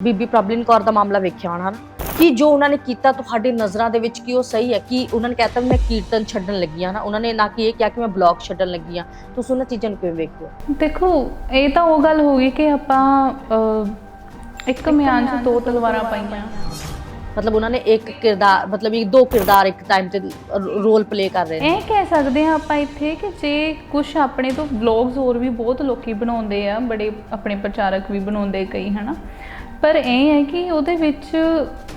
ਬੀਬੀ ਪ੍ਰਬਲਿਨ ਕੌਰ ਦਾ ਮਾਮਲਾ ਵੇਖਿਆ ਹੋਣਾ ਕਿ ਜੋ ਉਹਨਾਂ ਨੇ ਕੀਤਾ ਤੁਹਾਡੀ ਨਜ਼ਰਾਂ ਦੇ ਵਿੱਚ ਕੀ ਉਹ ਸਹੀ ਹੈ? ਕਿ ਉਹਨਾਂ ਨੇ ਕਹਿਤਾ ਮੈਂ ਕੀਰਤਨ ਛੱਡਣ ਲੱਗੀ ਆ ਨਾ? ਉਹਨਾਂ ਨੇ ਨਾ ਕਿ ਇਹ ਕਿਹਾ ਕਿ ਮੈਂ ਬਲੌਗ ਛੱਡਣ ਲੱਗੀ ਆ ਤੁਸੀਂ ਉਹਨਾਂ ਚੀਜ਼ਾਂ ਨੂੰ ਕਿਵੇਂ ਵੇਖਦੇ ਹੋ? ਦੇਖੋ ਇਹ ਤਾਂ ਉਹ ਗੱਲ ਹੋ ਗਈ ਕਿ ਆਪਾਂ ਅਹ, ਇੱਕ ਮਿਆਨ 'ਚ ਦੋ ਤਲਵਾਰਾਂ ਪਾਈਆਂ। ਮਤਲਬ ਉਹਨਾਂ ਨੇ ਇੱਕ ਕਿਰਦਾਰ ਮਤਲਬ ਇਹ ਦੋ ਕਿਰਦਾਰ ਇੱਕ ਟਾਈਮ ਤੇ ਰੋਲ ਪਲੇ ਕਰ ਰਹੇ ਨੇ। ਇਹ ਕਹਿ ਸਕਦੇ ਹਾਂ ਆਪਾਂ ਇੱਥੇ ਕਿ ਜੇ ਕੁਝ ਆਪਣੇ ਤੋਂ ਵਲੌਗਸ ਹੋਰ ਵੀ ਬਹੁਤ ਲੋਕੀ ਬਣਾਉਂਦੇ ਆ ਬੜੇ ਆਪਣੇ ਪ੍ਰਚਾਰਕ ਵੀ ਬਣਾਉਂਦੇ ਕਈ ਹਨਾ? ਪਰ ਇਹ ਹੈ ਕਿ ਉਹਦੇ ਵਿੱਚ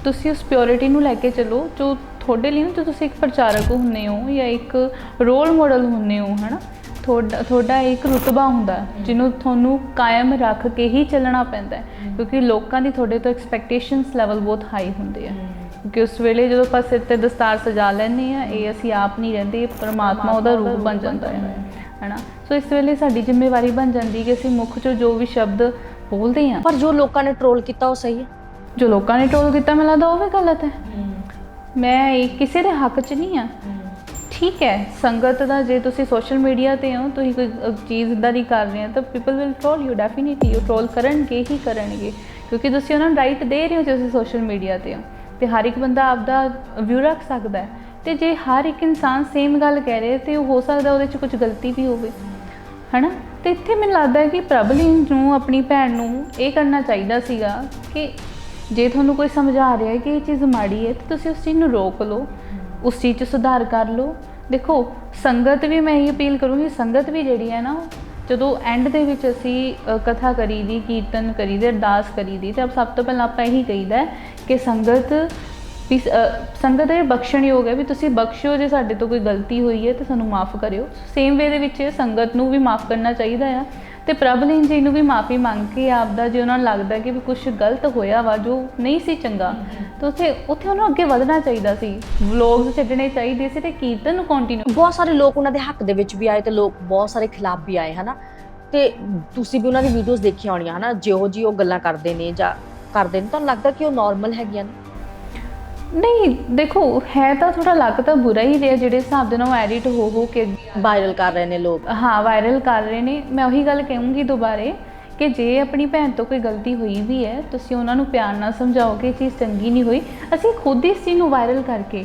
ਤੁਸੀਂ ਉਸ ਪਿਓਰਿਟੀ ਨੂੰ ਲੈ ਕੇ ਚੱਲੋ ਜੋ ਤੁਹਾਡੇ ਲਈ ਨਾ ਜੋ ਤੁਸੀਂ ਇੱਕ ਪ੍ਰਚਾਰਕ ਹੁੰਨੇ ਹੋ ਜਾਂ ਇੱਕ ਰੋਲ ਮਾਡਲ ਹੁੰਨੇ ਹੋ ਹਨਾ? ਤੁਹਾਡਾ ਤੁਹਾਡਾ ਇੱਕ ਰੁਤਬਾ ਹੁੰਦਾ ਜਿਹਨੂੰ ਤੁਹਾਨੂੰ ਕਾਇਮ ਰੱਖ ਕੇ ਹੀ ਚੱਲਣਾ ਪੈਂਦਾ ਕਿਉਂਕਿ ਲੋਕਾਂ ਦੀ ਤੁਹਾਡੇ ਤੋਂ ਐਕਸਪੈਕਟੇਸ਼ਨਸ ਲੈਵਲ ਬਹੁਤ ਹਾਈ ਹੁੰਦੇ ਆ। ਕਿਉਂਕਿ ਉਸ ਵੇਲੇ ਜਦੋਂ ਆਪਾਂ ਸਿਰ ਤੇ ਦਸਤਾਰ ਸਜਾ ਲੈਂਦੇ ਆ ਇਹ ਅਸੀਂ ਆਪ ਨਹੀਂ ਰਹਿੰਦੇ ਪਰਮਾਤਮਾ ਉਹਦਾ ਰੂਪ ਬਣ ਜਾਂਦਾ ਹੈ ਹੈਨਾ? ਸੋ ਇਸ ਵੇਲੇ ਸਾਡੀ ਜ਼ਿੰਮੇਵਾਰੀ ਬਣ ਜਾਂਦੀ ਕਿ ਅਸੀਂ ਮੁੱਖ ਚੋਂ ਜੋ ਵੀ ਸ਼ਬਦ ਬੋਲਦੇ ਆ। ਪਰ ਜੋ ਲੋਕਾਂ ਨੇ ਟ੍ਰੋਲ ਕੀਤਾ ਉਹ ਸਹੀ ਹੈ। ਜੋ ਲੋਕਾਂ ਨੇ ਟੋਲ ਕੀਤਾ ਮੈਨੂੰ ਲੱਗਦਾ ਉਹ ਵੀ ਗਲਤ ਹੈ। ਮੈਂ ਇਹ ਕਿਸੇ ਦੇ ਹੱਕ 'ਚ ਨਹੀਂ ਆ। ਠੀਕ ਹੈ ਸੰਗਤ ਦਾ ਜੇ ਤੁਸੀਂ ਸੋਸ਼ਲ ਮੀਡੀਆ ਤੇ ਹੋ ਤੁਸੀਂ ਕੋਈ ਚੀਜ਼ ਇਦਾਂ ਦੀ ਕਰ ਰਹੇ ਹੋ ਤਾਂ people will troll you definitely ਉਹ ਟ੍ਰੋਲ ਕਰਨਗੇ ਹੀ ਕਰਨਗੇ। ਕਿਉਂਕਿ ਤੁਸੀਂ ਉਹਨਾਂ ਨੂੰ ਰਾਈਟ ਦੇ ਰਹੇ ਹੋ ਜੇ ਤੁਸੀਂ ਸੋਸ਼ਲ ਮੀਡੀਆ ਤੇ ਹੋ। ਤੇ ਹਰ ਇੱਕ ਬੰਦਾ ਆਪਦਾ ਵਿਊ ਰੱਖ ਸਕਦਾ ਹੈ। ਤੇ ਜੇ ਹਰ ਇੱਕ ਇਨਸਾਨ ਸੇਮ ਗੱਲ ਕਹਿ ਰਿਹਾ ਤੇ ਉਹ ਹੋ ਸਕਦਾ ਉਹਦੇ 'ਚ ਕੁਝ ਗਲਤੀ ਵੀ ਹੋਵੇ। ਹਨਾ? ਤੇ ਇੱਥੇ ਮੈਨੂੰ ਲੱਗਦਾ ਹੈ ਕਿ ਪ੍ਰਭਲੀਨ ਨੂੰ, ਆਪਣੀ ਭੈਣ ਨੂੰ ਇਹ ਕਰਨਾ ਚਾਹੀਦਾ ਸੀਗਾ ਕਿ ਜੇ ਤੁਹਾਨੂੰ ਕੋਈ ਸਮਝਾ ਰਿਹਾ ਹੈ ਕਿ ਇਹ ਚੀਜ਼ ਮਾੜੀ ਹੈ, ਤੇ ਤੁਸੀਂ ਉਸ ਚੀਜ਼ ਨੂੰ ਰੋਕ ਲਓ, ਉਸ ਚੀਜ਼ 'ਚ ਸੁਧਾਰ ਕਰ ਲਓ। ਦੇਖੋ, ਸੰਗਤ ਵੀ ਮੈਂ ਇਹ ਅਪੀਲ ਕਰੂੰਗੀ, ਸੰਗਤ ਵੀ ਜਿਹੜੀ ਹੈ ਨਾ, ਜਦੋਂ ਐਂਡ ਦੇ ਵਿੱਚ ਅਸੀਂ ਕਥਾ ਕਰੀ ਦੀ ਕੀਰਤਨ ਕਰੀ ਦੀ ਅਰਦਾਸ ਕਰੀ ਦੀ ਤੇ ਸਭ ਤੋਂ ਪਹਿਲਾਂ ਆਪਾਂ ਇਹੀ ਕਹੀਦਾ ਕਿ ਸੰਗਤ ਵੀ ਸ- ਸੰਗਤ ਇਹ ਬਖਸ਼ਣਯੋਗ ਹੈ ਵੀ ਤੁਸੀਂ ਬਖਸ਼ਿਓ ਜੇ ਸਾਡੇ ਤੋਂ ਕੋਈ ਗਲਤੀ ਹੋਈ ਹੈ ਤੇ ਸਾਨੂੰ ਮਾਫ ਕਰਿਓ। ਸੇਮ ਵੇ ਦੇ ਵਿੱਚ ਸੰਗਤ ਨੂੰ ਵੀ ਮਾਫ ਕਰਨਾ ਚਾਹੀਦਾ ਆ ਤੇ ਪ੍ਰਭਲੀਨ ਜੀ ਨੂੰ ਵੀ ਮਾਫੀ ਮੰਗ ਕੇ ਆਪਦਾ ਜੇ ਉਹਨਾਂ ਨੂੰ ਲੱਗਦਾ ਕਿ ਵੀ ਕੁਝ ਗਲਤ ਹੋਇਆ ਵਾ, ਜੋ ਨਹੀਂ ਸੀ ਚੰਗਾ, ਤਾਂ ਉੱਥੇ ਉੱਥੇ ਉਹਨੂੰ ਅੱਗੇ ਵਧਣਾ ਚਾਹੀਦਾ ਸੀ। ਵਲੌਗਸ ਛੱਡਣੇ ਚਾਹੀਦੇ ਸੀ ਤੇ ਕੀਰਤਨ ਨੂੰ ਕੰਟੀਨਿਊ ਬਹੁਤ ਸਾਰੇ ਲੋਕ ਉਹਨਾਂ ਦੇ ਹੱਕ ਦੇ ਵਿੱਚ ਵੀ ਆਏ ਤੇ ਲੋਕ ਬਹੁਤ ਸਾਰੇ ਖਿਲਾਫ ਵੀ ਆਏ, ਹਨਾ? ਤੇ ਤੁਸੀਂ ਵੀ ਉਹਨਾਂ ਦੀ ਵੀਡੀਓਜ਼ ਦੇਖੀਆਂ ਹੋਣੀਆਂ, ਹਨਾ? ਜਿਹੋ ਜੀ ਉਹ ਗੱਲਾਂ ਕਰਦੇ ਨੇ ਜਾਂ ਕਰਦੇ ਨੇ, ਤੁਹਾਨੂੰ ਲੱਗਦਾ ਕਿ ਉਹ ਨਾਰਮਲ ਹੈਗੀਆਂ ਨੇ? ਨਹੀਂ ਦੇਖੋ ਹੈ ਤਾਂ ਥੋੜਾ ਲੱਗ ਤਾਂ ਬੁਰਾ ਹੀ ਰਿਹਾ ਜਿਹੜੇ ਹਿਸਾਬ ਦੇ ਨਾਲ ਐਡਿਟ ਹੋ ਹੋ ਕੇ ਵਾਇਰਲ ਕਰ ਰਹੇ ਨੇ ਲੋਕ। ਹਾਂ ਵਾਇਰਲ ਕਰ ਰਹੇ ਨੇ। ਮੈਂ ਉਹੀ ਗੱਲ ਕਹੂੰਗੀ ਦੁਬਾਰੇ ਕਿ ਜੇ ਆਪਣੀ ਭੈਣ ਤੋਂ ਕੋਈ ਗਲਤੀ ਹੋਈ ਵੀ ਹੈ ਤੁਸੀਂ ਉਹਨਾਂ ਨੂੰ ਪਿਆਰ ਨਾਲ ਸਮਝਾਓ ਕਿ ਇਹ ਚੀਜ਼ ਚੰਗੀ ਨਹੀਂ ਹੋਈ। ਅਸੀਂ ਖੁਦ ਹੀ ਇਸ ਚੀਜ਼ ਨੂੰ ਵਾਇਰਲ ਕਰਕੇ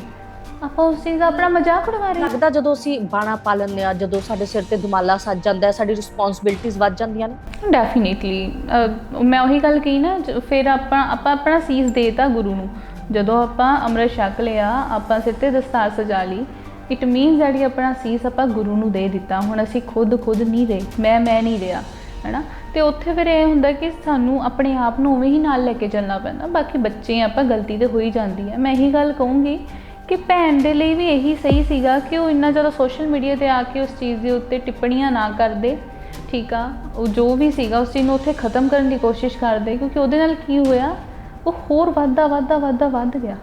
ਆਪਾਂ ਉਸ ਚੀਜ਼ ਦਾ ਆਪਣਾ ਮਜ਼ਾਕ ਉਡਵਾ ਰਹੇ ਹਾਂ। ਲੱਗਦਾ ਜਦੋਂ ਅਸੀਂ ਬਾਣਾ ਪਾ ਲੈਂਦੇ ਆ ਜਦੋਂ ਸਾਡੇ ਸਿਰ ਤੇ ਦੁਮਾਲਾ ਸੱਜ ਜਾਂਦਾ ਹੈ ਸਾਡੀ ਰਿਸਪੌਂਸਿਬਿਲਟੀਆਂ ਵੱਧ ਜਾਂਦੀਆਂ ਨੇ। ਡੈਫੀਨਿਟਲੀ ਮੈਂ ਉਹੀ ਗੱਲ ਕਹੀ ਨਾ ਫਿਰ ਆਪਾਂ ਆਪਾਂ ਆਪਣਾ ਸੀਸ ਦੇਤਾ ਗੁਰੂ ਨੂੰ। ਜਦੋਂ ਆਪਾਂ ਅੰਮ੍ਰਿਤ ਛਕ ਲਿਆ, ਆਪਾਂ ਸਿਰ ਤੇ ਦਸਤਾਰ ਸਜਾ ਲਈ। ਇਟ ਮੀਨਸ ਜਿਹੜੀ ਆਪਣਾ ਸੀਸ ਆਪਾਂ ਗੁਰੂ ਨੂੰ ਦੇ ਦਿੱਤਾ। ਹੁਣ ਅਸੀਂ ਖੁਦ ਖੁਦ ਨਹੀਂ ਰਹੇ ਮੈਂ ਮੈਂ ਨਹੀਂ ਰਿਹਾ ਹੈਨਾ? ਤੇ ਉੱਥੇ ਫਿਰ ਇਹ ਹੁੰਦਾ ਕਿ ਸਾਨੂੰ ਆਪਣੇ ਆਪ ਨੂੰ ਉਵੇਂ ਹੀ ਨਾਲ ਲੈ ਕੇ ਚੱਲਣਾ ਪੈਂਦਾ। ਬਾਕੀ ਬੱਚੇ ਆਪਾਂ ਗਲਤੀ ਤੇ ਹੋ ਹੀ ਜਾਂਦੀ ਹੈ ਮੈਂ ਇਹੀ ਗੱਲ ਕਹੂੰਗੀ ਕਿ ਭੈਣ ਦੇ ਲਈ ਵੀ ਇਹੀ ਸਹੀ ਸੀਗਾ ਕਿ ਉਹ ਇੰਨਾ ਜ਼ਿਆਦਾ ਸੋਸ਼ਲ ਮੀਡੀਆ ਤੇ ਆ ਕੇ ਉਸ ਚੀਜ਼ ਦੇ ਉੱਤੇ ਟਿੱਪਣੀਆਂ ਨਾ ਕਰਦੇ। ਠੀਕ ਆ? ਉਹ ਜੋ ਵੀ ਸੀਗਾ, ਉਸ ਚੀਜ਼ ਨੂੰ ਉੱਥੇ ਖਤਮ ਕਰਨ ਦੀ ਕੋਸ਼ਿਸ਼ ਕਰਦੇ। ਕਿਉਂਕਿ ਉਹਦੇ ਨਾਲ ਕੀ ਹੋਇਆ? ਉਹ ਹੋਰ ਵੱਧਦਾ ਵੱਧਦਾ ਵੱਧਦਾ ਵੱਧ ਗਿਆ।